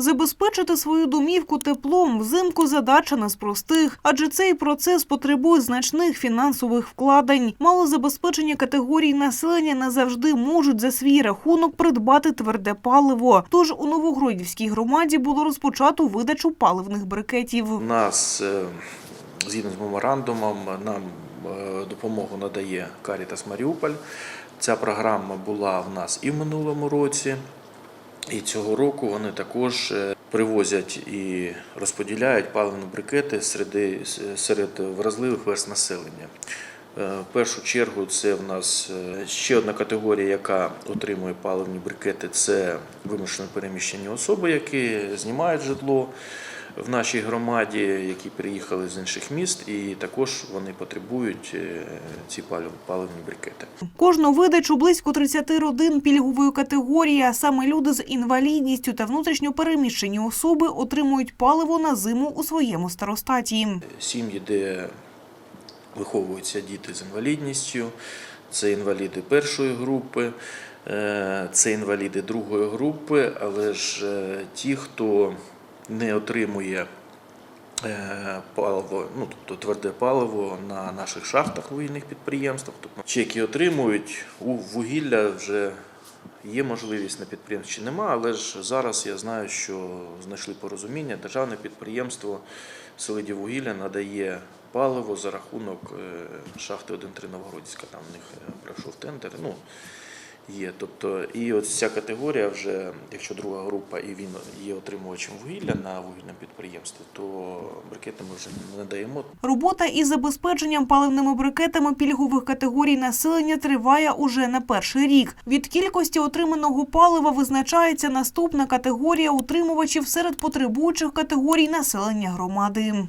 Забезпечити свою домівку теплом взимку задача не з простих, адже цей процес потребує значних фінансових вкладень. Малозабезпечені категорії населення не завжди можуть за свій рахунок придбати тверде паливо. Тож у Новогродівській громаді було розпочато видачу паливних брикетів. У нас е, згідно з меморандумом нам е, допомогу надає Карітас Маріуполь. Ця програма була в нас і в минулому році, і цього року вони також е, привозять і розподіляють паливні брикети серед, вразливих верст населення. Е, В першу чергу це в нас е, ще одна категорія, яка отримує паливні брикети. Це вимушено переміщені особи, які знімають житло в нашій громаді, які приїхали з інших міст, і також вони потребують е, ці паливні брикети. Кожну видачу близько 30 родин пільгової категорії, а саме люди з інвалідністю та внутрішньо переміщені особи отримують паливо на зиму у своєму старостаті. Сім'ї, де виховуються діти з інвалідністю, це інваліди першої групи, е, це інваліди другої групи, але ж е, ті, хто не отримує е, паливо, ну тобто тверде паливо на наших шахтах вугільних підприємствах, тобто чеки отримують у вугілля вже. Є можливість на підприємстві чи нема, але ж зараз я знаю, що знайшли порозуміння. Державне підприємство Селидіввугілля надає паливо за рахунок е, шахти 1-3 Новгородська. Там в них е, пройшов тендер. Ну, є. Тобто, і от ця категорія вже, якщо друга група і він є отримувачем вугілля на вугільному підприємстві, то брикети ми вже не даємо. Робота із забезпеченням паливними брикетами пільгових категорій населення триває уже не перший рік. Від кількості отриманого палива визначається наступна категорія утримувачів серед потребуючих категорій населення громади.